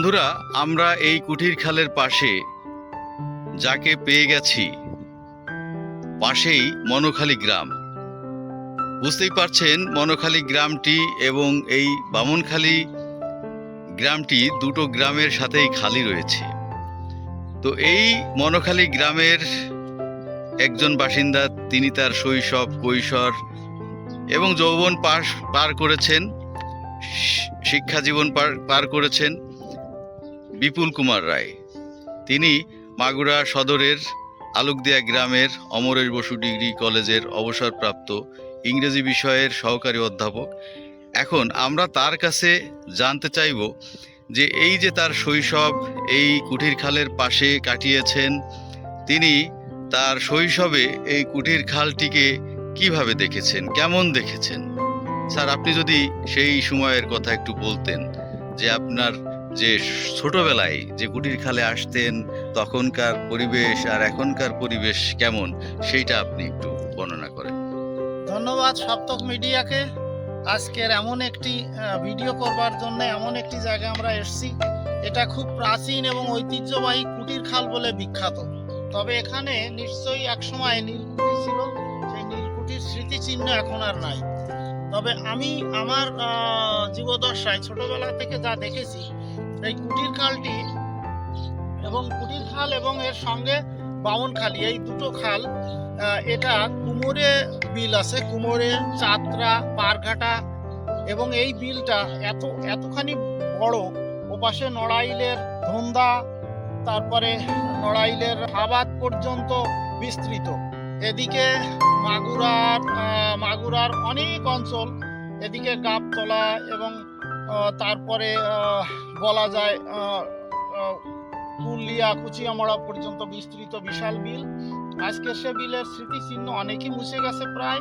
বন্ধুরা, আমরা এই কুঠির খালের পাশে যাকে পেয়ে গেছি, পাশেই মনোখালী গ্রাম। বুঝতেই পারছেন, মনোখালী গ্রামটি এবং এই বামনখালী গ্রামটি দুটো গ্রামের সাথেই খালি রয়েছে। তো এই মনোখালী গ্রামের একজন বাসিন্দা, তিনি তার শৈশব, কৈশোর এবং যৌবন পাশ পার করেছেন শিক্ষা জীবন পার পার করেছেন। বিপুল কুমার রায়। তিনি মাগুরা সদরের আলুকদিয়া গ্রামের অমরেশ বসু ডিগ্রি কলেজের অবসরপ্রাপ্ত ইংরেজি বিষয়ের সহকারী অধ্যাপক। এখন আমরা তার কাছে জানতে চাইব যে এই যে তার শৈশব, এই কুঠির খালের পাশে কাটিয়েছেন, তিনি তার শৈশবে এই কুঠির খালটিকে কীভাবে দেখেছেন, কেমন দেখেছেন? স্যার, আপনি যদি সেই সময়ের কথা একটু বলতেন। যে আপনার যে ছোটবেলায় যে কুটির খালে আসতেন, তখনকার পরিবেশ আর এখনকার পরিবেশ কেমন, সেইটা আপনি একটু বর্ণনা করেন। ধন্যবাদ সপ্তক মিডিয়াকে। আজকের এমন একটি ভিডিও করবার জন্য এমন একটি জায়গায় আমরা এসেছি। এটা খুব প্রাচীন এবং ঐতিহ্যবাহী কুটির খাল বলে বিখ্যাত। তবে এখানে নিশ্চয়ই একসময় নীলকুঠি ছিল। সেই নীলকুঠির স্মৃতিচিহ্ন এখন আর নাই। তবে আমি আমার জীবদশায় ছোটবেলা থেকে যা দেখেছি, এই কুটির খালটি এবং কুটির খাল এবং এর সঙ্গে বামনখালি এই দুটো খাল এটা কুমোরে বিল আছে, কুমোরে, চাতরা, পারঘাটা এবং এই বিলটা এত, এতখানি বড়, ওপাশে নড়াইলের ধন্দা, তারপরে নড়াইলের হাবাদ পর্যন্ত বিস্তৃত। এদিকে মাগুরার মাগুরার অনেক অঞ্চল, এদিকে গাবতলা এবং তারপরে বলা যায় পুরুলিয়া, কুচিয়ামড়া পর্যন্ত বিস্তৃত বিশাল বিল। আজকে সে বিলের স্মৃতিচিহ্ন অনেকই মুছে গেছে প্রায়।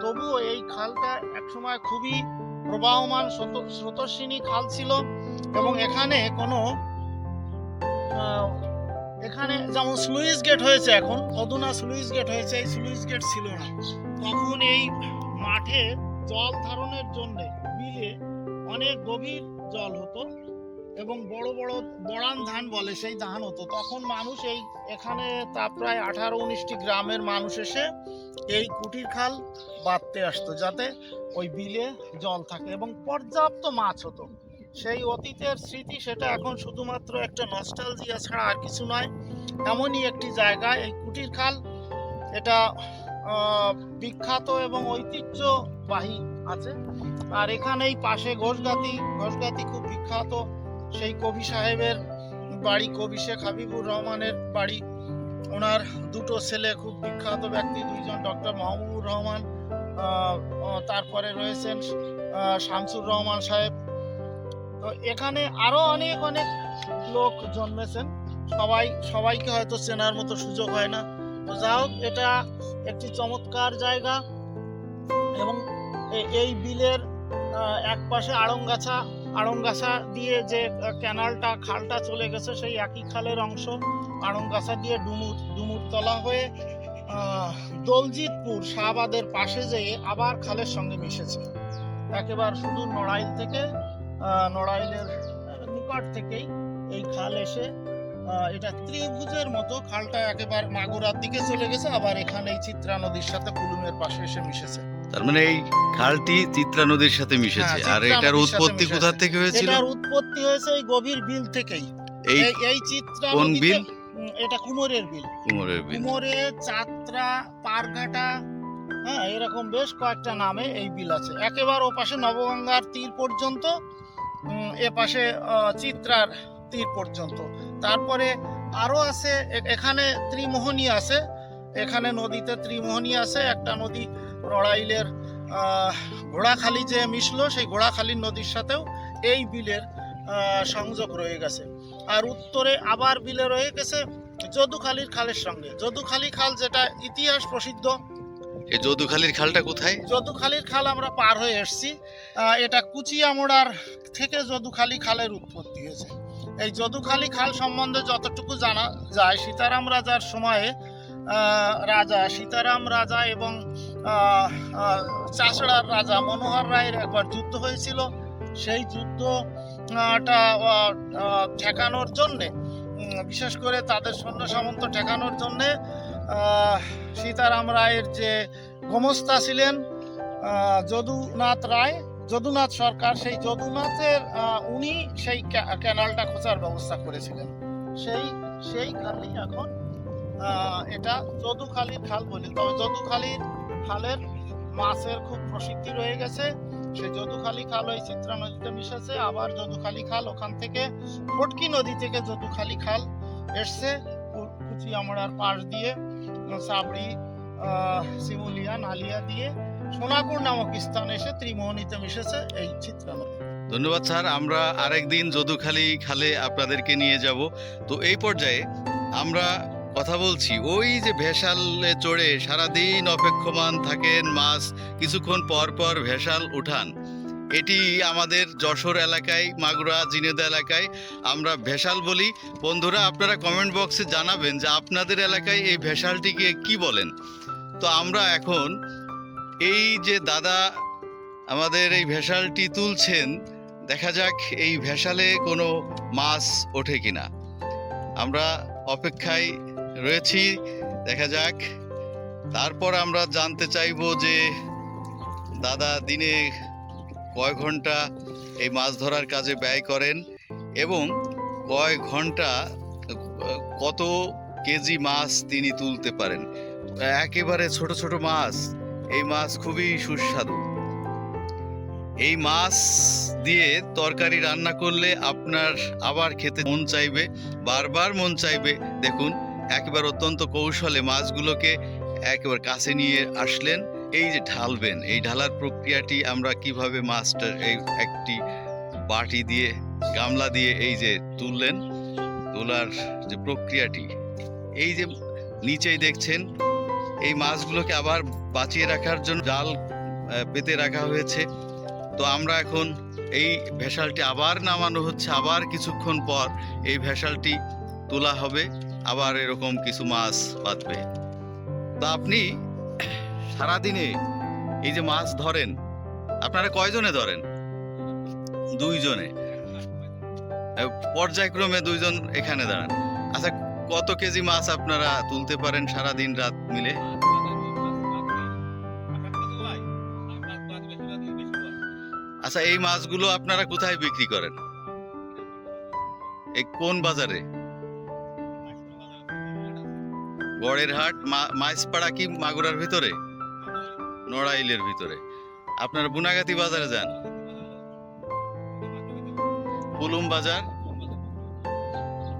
তবুও এই খালটা একসময় খুবই প্রবাহমান স্রোত- স্রোতস্বিনী খাল ছিল এবং এখানে কোনো এখানে যেমন স্লুইস গেট হয়েছে এখন, অধুনা স্লুইস গেট হয়েছে, এই স্লুইস গেট ছিল না। তখন এই মাঠে জল ধারণের জন্য বিলে অনেক গভীর জল হতো এবং বড় বড় বড়ান ধান বলে সেই ধান হতো। তখন মানুষ এই এখানে তা প্রায় আঠারো উনিশটি গ্রামের মানুষ এসে এই কুটির খাল বাঁধতে আসতো যাতে ওই বিলে জল থাকে এবং পর্যাপ্ত মাছ হতো। সেই অতীতের স্মৃতি সেটা এখন শুধুমাত্র একটা নস্টালজিয়া ছাড়া আর কিছু নয়। এমনই একটি জায়গা, এই কুটির খাল এটা বিখ্যাত এবং ঐতিহ্যবাহী আছে। আর এখানেই পাশে ঘোষগাতি ঘোষগাতি খুব বিখ্যাত। সেই কবি সাহেবের বাড়ি, কবি শেখ হাবিবুর রহমানের বাড়ি। ওনার দুটো ছেলে, খুব বিখ্যাত ব্যক্তি, দুইজন ডক্টর মাহবুবুর রহমান তারপরে রয়েছেন শামসুর রহমান সাহেব। তো এখানে আরও অনেক অনেক লোক জন্মেছেন। সবাই, সবাইকে হয়তো চেনার মতো সুযোগ হয় না। তো যা হোক, এটা একটি চমৎকার জায়গা এবং এই বিলের এক পাশে আড়ংগাছা আড়ংগাছা দিয়ে যে ক্যানালটা, খালটা চলে গেছে, সেই একই খালের অংশ। আড়ংগাছা দিয়ে ডুমুর ডুমুর তলা হয়ে দলজিৎপুর শাহবাদের পাশে যেয়ে আবার খালের সঙ্গে মিশেছে। একেবারে শুধু নড়াইল থেকে নড়াইলের নিকট থেকেই এই খাল এসে এটা ত্রিভুজের মতো খালটা একেবারে মাগুরার দিকে চলে গেছে আবার এখানে এই চিত্রা নদীর সাথে কুলুমের পাশে এসে মিশেছে। তার মানে এই খালটি চিত্রা নদীর সাথে মিশেছে। হ্যাঁ, আর এটার উৎপত্তি কোথা থেকে হয়েছিল? এটার উৎপত্তি হয়েছে এই গভীর বিল থেকেই। এই এই চিত্রা কোন বিল? এটা কুমোরের বিল। কুমোরের বিল। কুমোরে চাত্রা পারঘাটা হ্যাঁ এরকম বেশ কয়েকটা নামে এই বিল আছে। একেবারে ও পাশে নবগঙ্গার তীর পর্যন্ত এ পাশে চিত্রার তীর পর্যন্ত। তারপরে আরও আছে এখানে ত্রিমোহনী আছে। এখানে নদীতে ত্রিমোহনী আছে। একটা নদী নড়াইলের আহ, ঘোড়াখালি যে মিশলো সেই ঘোড়াখালীর নদীর সাথেও এই বিলের সংযোগ রয়ে গেছে। আর উত্তরে আবার বিলে রয়ে গেছে যদুখালীর খালের সঙ্গে। যদুখালী খাল যেটা ইতিহাস প্রসিদ্ধ এই যদুখালীর খালটা কোথায়? যদুখালীর খাল আমরা পার হয়ে এসেছি। এটা কুচিয়ামোড়ার থেকে যদুখালী খালের উৎপত্তি হয়েছে। এই যদুখালী খাল সম্বন্ধে যতটুকু জানা যায় সীতারাম রাজার সময়ে রাজা সীতারাম রাজা এবং চাষড়ার রাজা মনোহর রায়ের একবার যুদ্ধ হয়েছিল। সেই যুদ্ধ আহ, টা, আহ, আহ, ঠেকানোর জন্যে বিশেষ করে তাদের সৈন্য সামন্ত ঠেকানোর জন্যে সীতারাম রায়ের যে গোমস্তা ছিলেন যদুনাথ রায়, যদুনাথ সরকার, সেই যদুনাথের উনি সেই ক্যানালটা খোঁজার ব্যবস্থা করেছিলেন। সেই সেই খালি এখন এটা যদুখালির খাল বলি তবে যদুখালির খালের মাছের খুব প্রসিদ্ধি রয়ে গেছে। সেই যদুখালি খাল ওই চিত্রা নদীতে মিশেছে। আবার যদুখালি খাল ওখান থেকে ফটকি নদী থেকে যদুখালি খাল এসছে কু- কুচি আমড়ার পাশ দিয়ে। সাবড়ি আহ, শিমুলিয়া নালিয়া দিয়ে সোনাপুর নামক স্থানে এসে ত্রিমোহনীতে মিশেছে এই চিত্রা ধন্যবাদ স্যার আমরা আরেকদিন যদুখালি খালে আপনাদেরকে নিয়ে যাব। তো এই পর্যায়ে আমরা কথা বলছি ওই যে ভেসালে চড়ে সারাদিন অপেক্ষমান থাকেন মাছ কিছুক্ষণ পর পর ভেসাল উঠান। এটি আমাদের যশোর এলাকায়, মাগুরা, জিনেদা এলাকায় আমরা ভেসাল বলি। বন্ধুরা, আপনারা কমেন্ট বক্সে জানাবেন যে আপনাদের এলাকায় এই ভেসালটিকে কি বলেন। তো আমরা এখন এই যে দাদা আমাদের এই ভেসালটি তুলছেন, দেখা যাক এই ভেসালে কোনো মাছ ওঠে কিনা। আমরা অপেক্ষায় রয়েছি, দেখা যাক। তারপর আমরা জানতে চাইব যে দাদা দিনে কয় ঘণ্টা এই মাছ ধরার কাজে ব্যয় করেন এবং কয় ঘণ্টা, কত কেজি মাছ তিনি তুলতে পারেন? একেবারে ছোট ছোট মাছ, এই মাছ খুবই সুস্বাদু। এই মাছ দিয়ে তরকারি রান্না করলে আপনার আবার খেতে মন চাইবে, বারবার মন চাইবে। দেখুন, একেবারে অত্যন্ত কৌশলে মাছগুলোকে একেবারে কাছে নিয়ে আসলেন। এই যে ঢালবেন, এই ঢালার প্রক্রিয়াটি আমরা কীভাবে মাছটা এই একটি বাটি দিয়ে, গামলা দিয়ে এই যে তুললেন, তোলার যে প্রক্রিয়াটি, এই যে নিচেই দেখছেন, এই মাছগুলোকে আবার বাঁচিয়ে রাখার জন্য জাল পেতে রাখা হয়েছে। তো আমরা এখন এই ভেসালটি আবার নামানো হচ্ছে, আবার কিছুক্ষণ পর এই ভেসালটি তোলা হবে, আবার এরকম কিছু মাছ বাঁধবে। তা আপনি সারাদিনে এই যে মাছ ধরেন, আপনারা কয়জনে ধরেন? দুইজনে। পর্যায়ক্রমে দুইজন এখানে দাঁড়ান। আচ্ছা কত কেজি মাছ আপনারা তুলতে পারেন সারা দিন রাত মিলে? আচ্ছা এই মাছগুলো আপনারা কোথায় বিক্রি করেন? এই কোন বাজারে? গড়ের হাট মাইসপাড়া কি মাগুরার ভিতরে? নড়াইলের ভিতরে। আপনার বুনাগাতি বাজারে যান। পুলুম বাজার।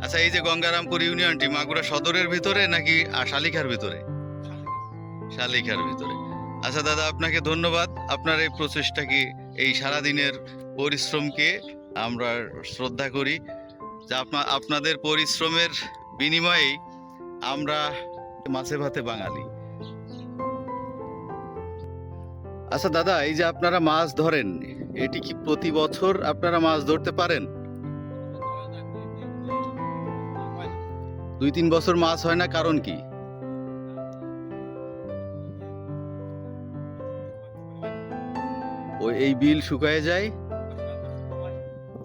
আচ্ছা এই যে গঙ্গারামপুর ইউনিয়নটি, মাগুরা সদরের ভিতরে নাকি শালিখার ভিতরে? শালিখার ভিতরে। আচ্ছা দাদা, আপনাকে ধন্যবাদ। আপনার এই প্রচেষ্টাকে এই সারাদিনের পরিশ্রমকে আমরা শ্রদ্ধা করি? যে আপনা, আপনাদের পরিশ্রমের বিনিময়েই আমরা মাছে ভাতে বাঙালি। আচ্ছা দাদা, এই যে আপনারা মাছ ধরেন, এটি কি প্রতি বছর আপনারা মাছ ধরতে পারেন? দুই, তিন বছর মাছ হয় না, কারণ কি? ওই এই বিল শুকায় যায়,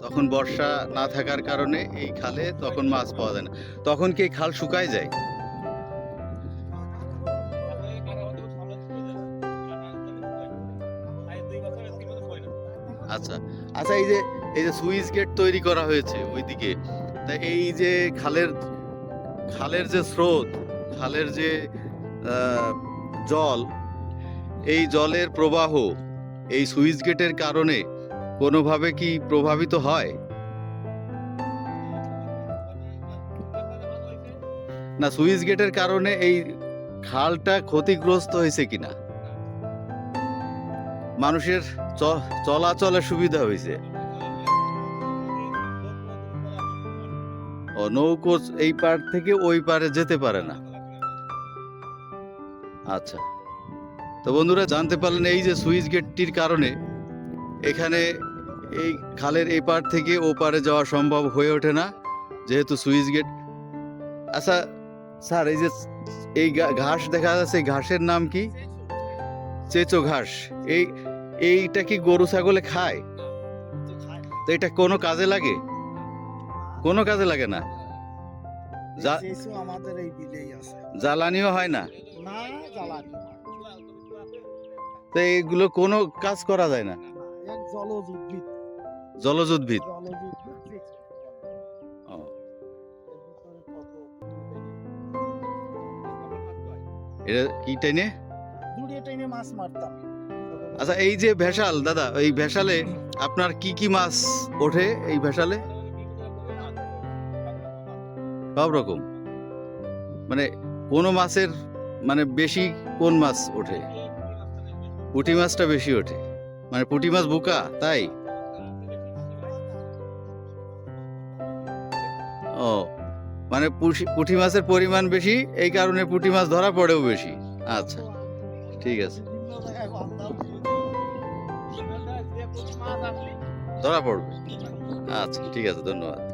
তখন বর্ষা না থাকার কারণে এই খালে তখন মাছ পাওয়া যায় না। তখন কি এই খাল শুকায় যায়? আচ্ছা আচ্ছা এই যে এই যে সুইচ গেট তৈরি করা হয়েছে ওইদিকে, তা এই যে খালের খালের যে স্রোত, খালের যে জল, এই জলের প্রবাহ, এই সুইচ গেটের কারণে কোনোভাবে কি প্রভাবিত হয়? না, সুইচ গেটের কারণে এই খালটা ক্ষতিগ্রস্ত হয়েছে কিনা? মানুষের চলাচলের সুবিধা হয়েছে ও নৌকো এই পার থেকে ওই পারে যেতে পারে না। আচ্ছা। তো বন্ধুরা, জানতে পারলেন এই যে সুইচ গেটটির কারণে এখানে এই খালের এই পার থেকে ও পারে যাওয়া সম্ভব হয়ে ওঠে না, যেহেতু সুইচ গেট। আচ্ছা স্যার, এই যে এই ঘাস দেখা যাচ্ছে ঘাসের নাম কি? চেচো ঘাস। এই এইটা কি গরু ছাগলে খায়? তো এটা কোনো কাজে লাগে? কোনো কাজে লাগে না? জ্বালানিও হয় না? তো এইগুলো কোনো কাজ করা যায় না? জলজ উদ্ভিদ। এটা কি টেনে মাছ মারতাম। আচ্ছা এই যে ভেসাল, দাদা, এই ভেসালে আপনার কি কি মাছ ওঠে এই ভেসালে? সব রকম। মানে কোন মাছের মানে বেশি কোন মাছ ওঠে? পুঁটি মাছটা বেশি ওঠে। মানে পুঁটি মাছ বোকা, তাই? ও মানে পুঁটি মাছের পরিমাণ বেশি, এই কারণে পুঁটি মাছ ধরা পড়েও বেশি। আচ্ছা ঠিক আছে। ধরা পড়বে। আচ্ছা ঠিক আছে ধন্যবাদ।